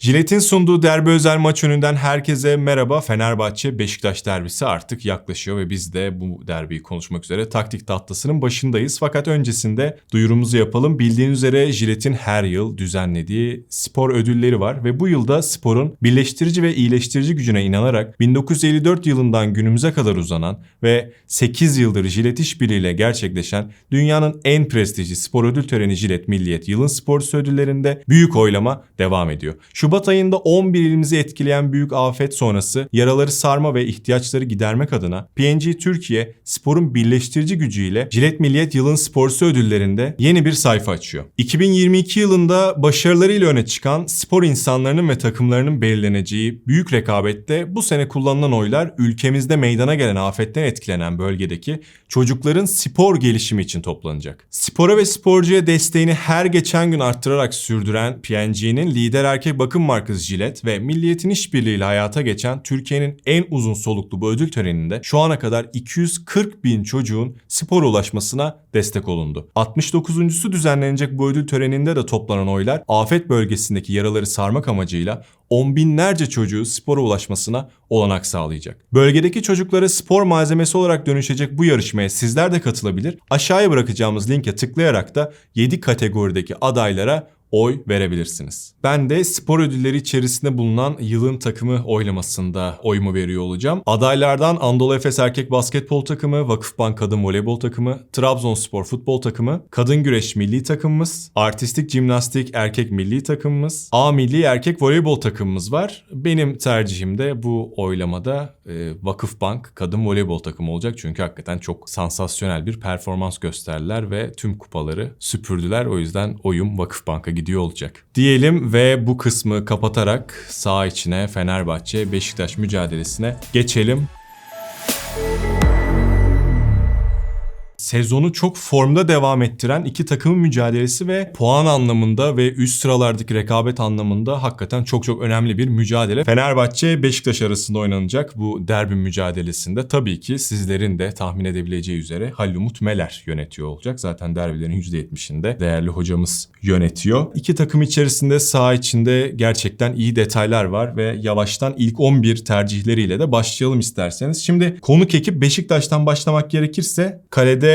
Jilet'in sunduğu derbi özel maç önünden herkese merhaba. Fenerbahçe Beşiktaş derbisi artık yaklaşıyor ve biz de bu derbiyi konuşmak üzere taktik tahtasının başındayız. Fakat öncesinde duyurumuzu yapalım. Bildiğiniz üzere Jilet'in her yıl düzenlediği spor ödülleri var ve bu yılda sporun birleştirici ve iyileştirici gücüne inanarak 1954 yılından günümüze kadar uzanan ve 8 yıldır Jilet işbirliğiyle gerçekleşen dünyanın en prestijli spor ödül töreni Jilet Milliyet Yılın Sporcusu ödüllerinde büyük oylama devam ediyor. Şubat ayında 11 ilimizi etkileyen büyük afet sonrası yaraları sarma ve ihtiyaçları gidermek adına PNG Türkiye sporun birleştirici gücüyle Jilet Milliyet Yılın Sporcusu ödüllerinde yeni bir sayfa açıyor. 2022 yılında başarılarıyla öne çıkan spor insanlarının ve takımlarının belirleneceği büyük rekabette bu sene kullanılan oylar ülkemizde meydana gelen afetten etkilenen bölgedeki çocukların spor gelişimi için toplanacak. Spora ve sporcuya desteğini her geçen gün arttırarak sürdüren PNG'nin lider erkek bakım markası Jilet ve Milliyet'in işbirliğiyle hayata geçen Türkiye'nin en uzun soluklu bu ödül töreninde şu ana kadar 240 bin çocuğun spora ulaşmasına destek olundu. 69.sü düzenlenecek bu ödül töreninde de toplanan oylar afet bölgesindeki yaraları sarmak amacıyla on binlerce çocuğu spora ulaşmasına olanak sağlayacak. Bölgedeki çocuklara spor malzemesi olarak dönüşecek bu yarışmaya sizler de katılabilir. Aşağıya bırakacağımız linke tıklayarak da 7 kategorideki adaylara oy verebilirsiniz. Ben de spor ödülleri içerisinde bulunan yılın takımı oylamasında oyumu veriyor olacağım. Adaylardan Anadolu Efes erkek basketbol takımı, Vakıfbank kadın voleybol takımı, Trabzonspor futbol takımı, kadın güreş milli takımımız, artistik jimnastik erkek milli takımımız, A milli erkek voleybol takımımız var. Benim tercihim de bu oylamada e, Vakıfbank kadın voleybol takımı olacak. Çünkü hakikaten çok sansasyonel bir performans gösterdiler ve tüm kupaları süpürdüler. O yüzden oyum Vakıfbank'a gidiyor olacak. Diyelim ve bu kısmı kapatarak sağ içine Fenerbahçe Beşiktaş mücadelesine geçelim. Sezonu çok formda devam ettiren iki takımın mücadelesi ve puan anlamında ve üst sıralardaki rekabet anlamında hakikaten çok çok önemli bir mücadele. Fenerbahçe Beşiktaş arasında oynanacak bu derbi mücadelesinde tabii ki sizlerin de tahmin edebileceği üzere Halil Umut Meler yönetiyor olacak. Zaten derbilerin %70'inde değerli hocamız yönetiyor. İki takım içerisinde saha içinde gerçekten iyi detaylar var ve yavaştan ilk 11 tercihleriyle de başlayalım isterseniz. Şimdi konuk ekip Beşiktaş'tan başlamak gerekirse kalede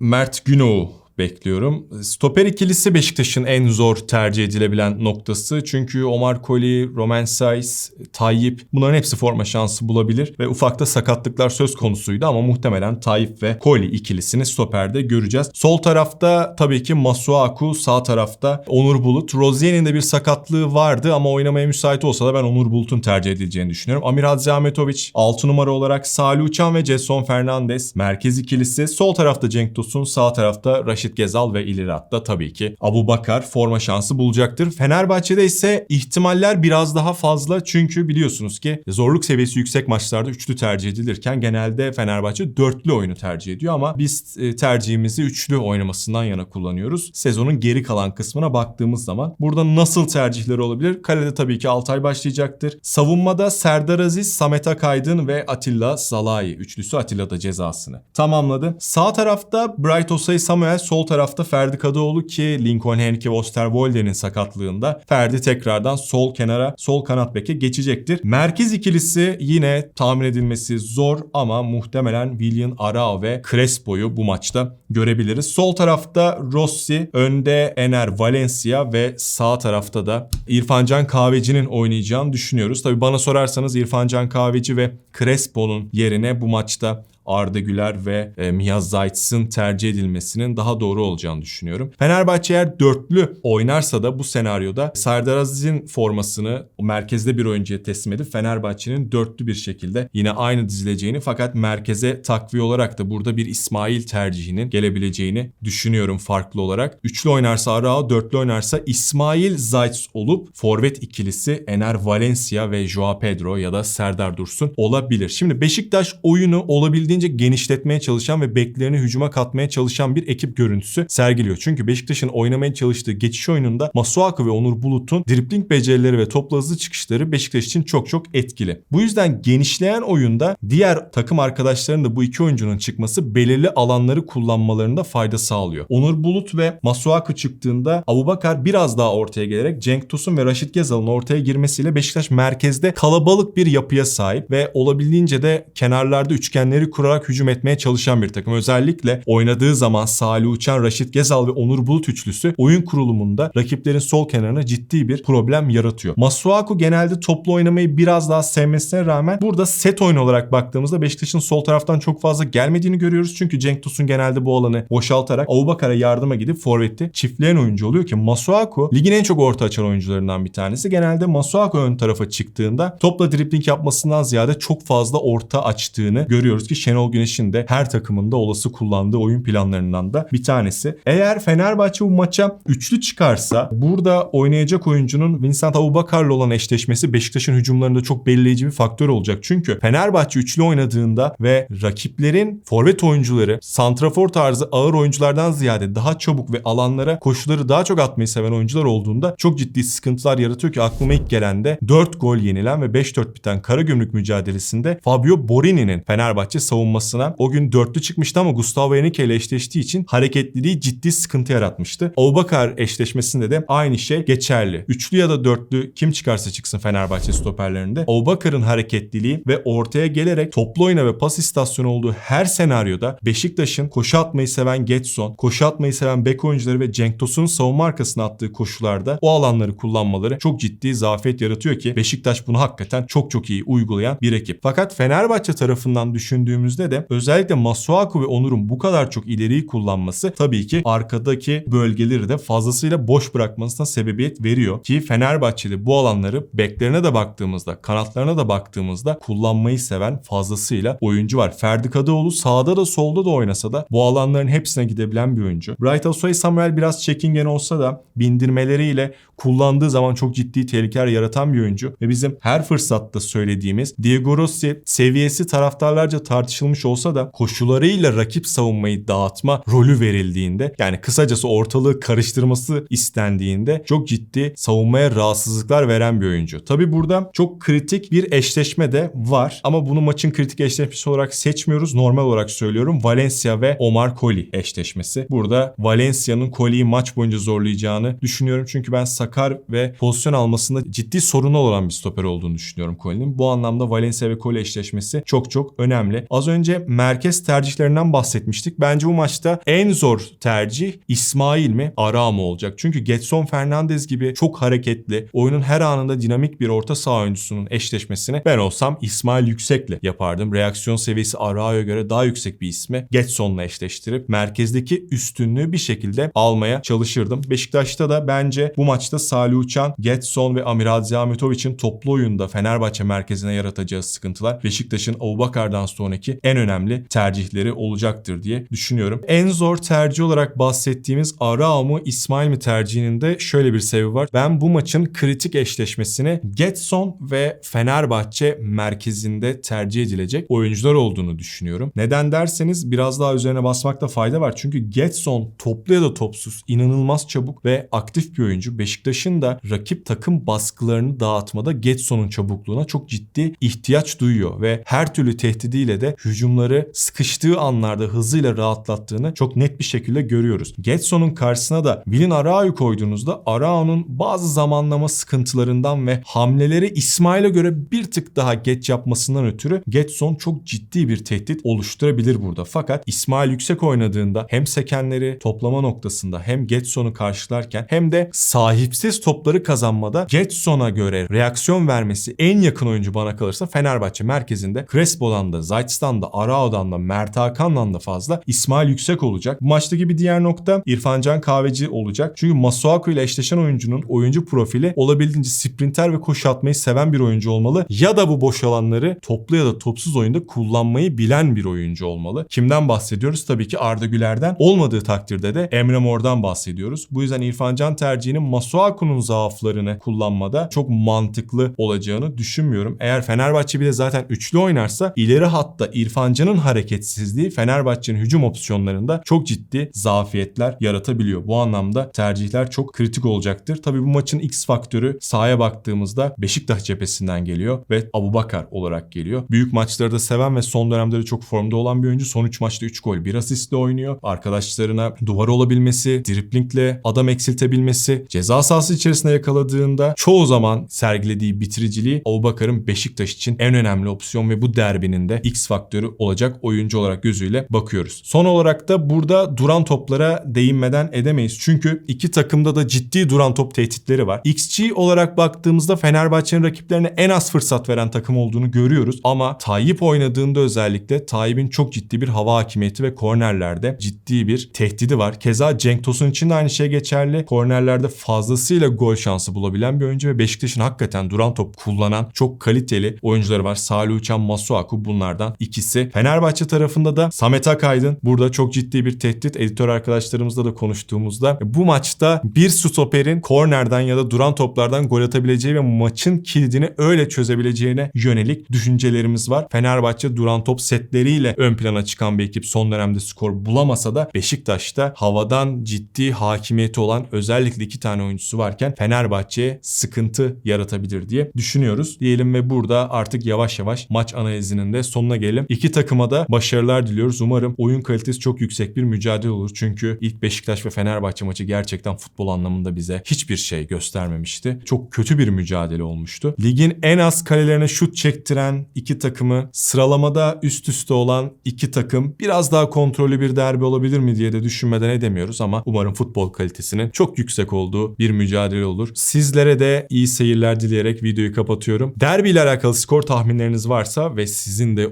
Mert Günok'u bekliyorum. Stoper ikilisi Beşiktaş'ın en zor tercih edilebilen noktası. Çünkü Omar Koli, Roman Saiz, Tayyip bunların hepsi forma şansı bulabilir. Ve ufakta sakatlıklar söz konusuydu ama muhtemelen Tayyip ve Koli ikilisini stoperde göreceğiz. Sol tarafta tabii ki Masuaku, sağ tarafta Onur Bulut. Rozier'in de bir sakatlığı vardı ama oynamaya müsait olsa da ben Onur Bulut'un tercih edileceğini düşünüyorum. Amir Hadzi Ahmetoviç 6 numara olarak Salih Uçan ve Jason Fernandez merkez ikilisi. Sol tarafta Cenk Tosun, sağ tarafta Raşit Gezal ve İlirat'ta tabii ki Abu Bakar forma şansı bulacaktır. Fenerbahçe'de ise ihtimaller biraz daha fazla çünkü biliyorsunuz ki zorluk seviyesi yüksek maçlarda üçlü tercih edilirken genelde Fenerbahçe dörtlü oyunu tercih ediyor ama biz e, tercihimizi üçlü oynamasından yana kullanıyoruz. Sezonun geri kalan kısmına baktığımız zaman burada nasıl tercihleri olabilir? Kalede tabii ki Altay başlayacaktır. Savunmada Serdar Aziz, Samet Akaydın ve Atilla Salahi üçlüsü Atilla da cezasını tamamladı. Sağ tarafta Bright Osay Samuel, sol tarafta Ferdi Kadıoğlu ki Lincoln Henke Osterwolde'nin sakatlığında Ferdi tekrardan sol kenara, sol kanat beke geçecektir. Merkez ikilisi yine tahmin edilmesi zor ama muhtemelen William Arao ve Crespo'yu bu maçta görebiliriz. Sol tarafta Rossi, önde Ener Valencia ve sağ tarafta da İrfancan Kahveci'nin oynayacağını düşünüyoruz. Tabi bana sorarsanız İrfancan Kahveci ve Crespo'nun yerine bu maçta Arda Güler ve e, Mihaz Zayt'sın tercih edilmesinin daha doğru olacağını düşünüyorum. Fenerbahçe eğer dörtlü oynarsa da bu senaryoda Serdar Aziz'in formasını merkezde bir oyuncuya teslim edip Fenerbahçe'nin dörtlü bir şekilde yine aynı dizileceğini fakat merkeze takviye olarak da burada bir İsmail tercihinin gelebileceğini düşünüyorum farklı olarak. Üçlü oynarsa Arao, dörtlü oynarsa İsmail Zayt olup forvet ikilisi Ener Valencia ve Joao Pedro ya da Serdar Dursun olabilir. Şimdi Beşiktaş oyunu olabildiğince olabildiğince genişletmeye çalışan ve beklerini hücuma katmaya çalışan bir ekip görüntüsü sergiliyor. Çünkü Beşiktaş'ın oynamaya çalıştığı geçiş oyununda Masuaku ve Onur Bulut'un dribling becerileri ve topla hızlı çıkışları Beşiktaş için çok çok etkili. Bu yüzden genişleyen oyunda diğer takım arkadaşlarının da bu iki oyuncunun çıkması belirli alanları kullanmalarında fayda sağlıyor. Onur Bulut ve Masuaku çıktığında Abubakar biraz daha ortaya gelerek Cenk Tosun ve Raşit Gezal'ın ortaya girmesiyle Beşiktaş merkezde kalabalık bir yapıya sahip ve olabildiğince de kenarlarda üçgenleri kurarak hücum etmeye çalışan bir takım. Özellikle oynadığı zaman Salih Uçan, Raşit Gezal ve Onur Bulut üçlüsü oyun kurulumunda rakiplerin sol kenarına ciddi bir problem yaratıyor. Masuaku genelde toplu oynamayı biraz daha sevmesine rağmen burada set oyun olarak baktığımızda Beşiktaş'ın sol taraftan çok fazla gelmediğini görüyoruz. Çünkü Cenk Tosun genelde bu alanı boşaltarak Abubakar'a yardıma gidip forveti çiftleyen oyuncu oluyor ki Masuaku ligin en çok orta açan oyuncularından bir tanesi. Genelde Masuaku ön tarafa çıktığında topla dribbling yapmasından ziyade çok fazla orta açtığını görüyoruz ki Şenol Güneş'in de her takımında olası kullandığı oyun planlarından da bir tanesi. Eğer Fenerbahçe bu maça üçlü çıkarsa burada oynayacak oyuncunun Vincent Abubakar'la olan eşleşmesi Beşiktaş'ın hücumlarında çok belirleyici bir faktör olacak. Çünkü Fenerbahçe üçlü oynadığında ve rakiplerin forvet oyuncuları santrafor tarzı ağır oyunculardan ziyade daha çabuk ve alanlara koşuları daha çok atmayı seven oyuncular olduğunda çok ciddi sıkıntılar yaratıyor ki aklıma ilk gelen de 4 gol yenilen ve 5-4 biten Karagümrük mücadelesinde Fabio Borini'nin Fenerbahçe savunmasına o gün dörtlü çıkmıştı ama Gustavo Henrique ile eşleştiği için hareketliliği ciddi sıkıntı yaratmıştı. Abubakar eşleşmesinde de aynı şey geçerli. Üçlü ya da dörtlü kim çıkarsa çıksın Fenerbahçe stoperlerinde Abubakar'ın hareketliliği ve ortaya gelerek toplu oyna ve pas istasyonu olduğu her senaryoda Beşiktaş'ın koşu atmayı seven Getson, koşu atmayı seven bek oyuncuları ve Cenk Tosun'un savunma arkasına attığı koşularda o alanları kullanmaları çok ciddi zafiyet yaratıyor ki Beşiktaş bunu hakikaten çok çok iyi uygulayan bir ekip. Fakat Fenerbahçe tarafından düşündüğümüzde de özellikle Masuaku ve Onur'un bu kadar çok ileriyi kullanması tabii ki arkadaki bölgeleri de fazlasıyla boş bırakmasına sebebiyet veriyor. Ki Fenerbahçe'de bu alanları beklerine de baktığımızda, kanatlarına da baktığımızda kullanmayı seven fazlasıyla oyuncu var. Ferdi Kadıoğlu sağda da solda da oynasa da bu alanların hepsine gidebilen bir oyuncu. Bright Asoy Samuel biraz çekingen olsa da bindirmeleriyle kullandığı zaman çok ciddi tehlikeler yaratan bir oyuncu ve bizim her fırsatta söylediğimiz Diego Rossi seviyesi taraftarlarca tartışılmış olsa da koşularıyla rakip savunmayı dağıtma rolü verildiğinde yani kısacası ortalığı karıştırması istendiğinde çok ciddi savunmaya rahatsızlıklar veren bir oyuncu. Tabi burada çok kritik bir eşleşme de var ama bunu maçın kritik eşleşmesi olarak seçmiyoruz. Normal olarak söylüyorum. Valencia ve Omar Koli eşleşmesi. Burada Valencia'nın Koli'yi maç boyunca zorlayacağını düşünüyorum. Çünkü ben sakar ve pozisyon almasında ciddi sorunu olan bir stoper olduğunu düşünüyorum Koli'nin. Bu anlamda Valencia ve Koli eşleşmesi çok çok önemli. Az önce merkez tercihlerinden bahsetmiştik. Bence bu maçta en zor tercih İsmail mi Ara mı olacak? Çünkü Getson Fernandez gibi çok hareketli, oyunun her anında dinamik bir orta saha oyuncusunun eşleşmesini ben olsam İsmail Yüksek'le yapardım. Reaksiyon seviyesi Arao'ya göre daha yüksek bir ismi Getson'la eşleştirip merkezdeki üstünlüğü bir şekilde almaya çalışırdım. Beşiktaş'ta da bence bu maçta Salih Uçan, Getson ve Amiral Ahmetovic'in toplu oyunda Fenerbahçe merkezine yaratacağı sıkıntılar Beşiktaş'ın Abubakar'dan sonraki en önemli tercihleri olacaktır diye düşünüyorum. En zor tercih olarak bahsettiğimiz Arao mu İsmail mi tercihinin de şöyle bir sebebi var. Ben bu maçın kritik eşleşmesini Getson ve Fenerbahçe merkezinde tercih edilecek oyuncular olduğunu düşünüyorum. Neden derseniz biraz daha üzerine basmakta fayda var. Çünkü Getson toplu ya da topsuz inanılmaz çabuk ve aktif bir oyuncu. Beşiktaş'ın da rakip takım baskılarını dağıtmada Getson'un çabukluğuna çok ciddi ihtiyaç duyuyor ve her türlü tehdidiyle de hücumları sıkıştığı anlarda hızıyla rahatlattığını çok net bir şekilde görüyoruz. Getson'un karşısına da Wilin Arao'yu koyduğunuzda Arao'nun bazı zamanlama sıkıntılarından ve hamleleri İsmail'e göre bir tık daha geç yapmasından ötürü Getson çok ciddi bir tehdit oluşturabilir burada. Fakat İsmail yüksek oynadığında hem sekenleri toplama noktasında hem Getson'u karşılarken hem de sahipsiz topları kazanmada Getson'a göre reaksiyon vermesi en yakın oyuncu bana kalırsa Fenerbahçe merkezinde Crespo'dan da Zayt'tan da Arao'dan da Mert Hakan'dan da fazla İsmail yüksek olacak. Bu maçtaki bir diğer nokta İrfancan Kahveci olacak. Çünkü Masuaku ile eşleşen oyuncunun oyuncu profili olabildiğince sprinter ve koşu atmayı seven bir oyuncu olmalı. Ya da bu boş alanları toplu ya da topsuz oyunda kullanmayı bilen bir oyuncu olmalı. Kimden bahsediyoruz? Tabii ki Arda Güler'den. Olmadığı takdirde de Emre Mor'dan bahsediyoruz. Bu yüzden İrfan Can tercihinin Masuaku'nun zaaflarını kullanmada çok mantıklı olacağını düşünmüyorum. Eğer Fenerbahçe bile zaten üçlü oynarsa ileri hatta İrfan İrfan Can'ın hareketsizliği Fenerbahçe'nin hücum opsiyonlarında çok ciddi zafiyetler yaratabiliyor. Bu anlamda tercihler çok kritik olacaktır. Tabii bu maçın X faktörü sahaya baktığımızda Beşiktaş cephesinden geliyor ve Abubakar olarak geliyor. Büyük maçları da seven ve son dönemde de çok formda olan bir oyuncu. Son 3 maçta 3 gol 1 asistle oynuyor. Arkadaşlarına duvar olabilmesi, driplingle adam eksiltebilmesi, ceza sahası içerisinde yakaladığında çoğu zaman sergilediği bitiriciliği Abubakar'ın Beşiktaş için en önemli opsiyon ve bu derbinin de X faktörü olacak oyuncu olarak gözüyle bakıyoruz. Son olarak da burada duran toplara değinmeden edemeyiz. Çünkü iki takımda da ciddi duran top tehditleri var. XG olarak baktığımızda Fenerbahçe'nin rakiplerine en az fırsat veren takım olduğunu görüyoruz. Ama Tayyip oynadığında özellikle Tayyip'in çok ciddi bir hava hakimiyeti ve kornerlerde ciddi bir tehdidi var. Keza Cenk Tosun için de aynı şey geçerli. Kornerlerde fazlasıyla gol şansı bulabilen bir oyuncu ve Beşiktaş'ın hakikaten duran top kullanan çok kaliteli oyuncuları var. Salih Uçan, Masuaku bunlardan ikisi. Fenerbahçe tarafında da Samet Akaydın burada çok ciddi bir tehdit. Editör arkadaşlarımızla da konuştuğumuzda bu maçta bir stoperin kornerden ya da duran toplardan gol atabileceği ve maçın kilidini öyle çözebileceğine yönelik düşüncelerimiz var. Fenerbahçe duran top setleriyle ön plana çıkan bir ekip son dönemde skor bulamasa da Beşiktaş'ta havadan ciddi hakimiyeti olan özellikle iki tane oyuncusu varken Fenerbahçe'ye sıkıntı yaratabilir diye düşünüyoruz. Diyelim ve burada artık yavaş yavaş maç analizinin de sonuna gelelim. İki takıma da başarılar diliyoruz. Umarım oyun kalitesi çok yüksek bir mücadele olur. Çünkü ilk Beşiktaş ve Fenerbahçe maçı gerçekten futbol anlamında bize hiçbir şey göstermemişti. Çok kötü bir mücadele olmuştu. Ligin en az kalelerine şut çektiren iki takımı sıralamada üst üste olan iki takım biraz daha kontrollü bir derbi olabilir mi diye de düşünmeden edemiyoruz ama umarım futbol kalitesinin çok yüksek olduğu bir mücadele olur. Sizlere de iyi seyirler dileyerek videoyu kapatıyorum. Derbi ile alakalı skor tahminleriniz varsa ve sizin de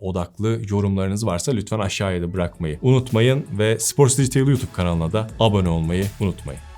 odaklı yorumlarınız varsa lütfen aşağıya da bırakmayı unutmayın ve Sports Digital YouTube kanalına da abone olmayı unutmayın.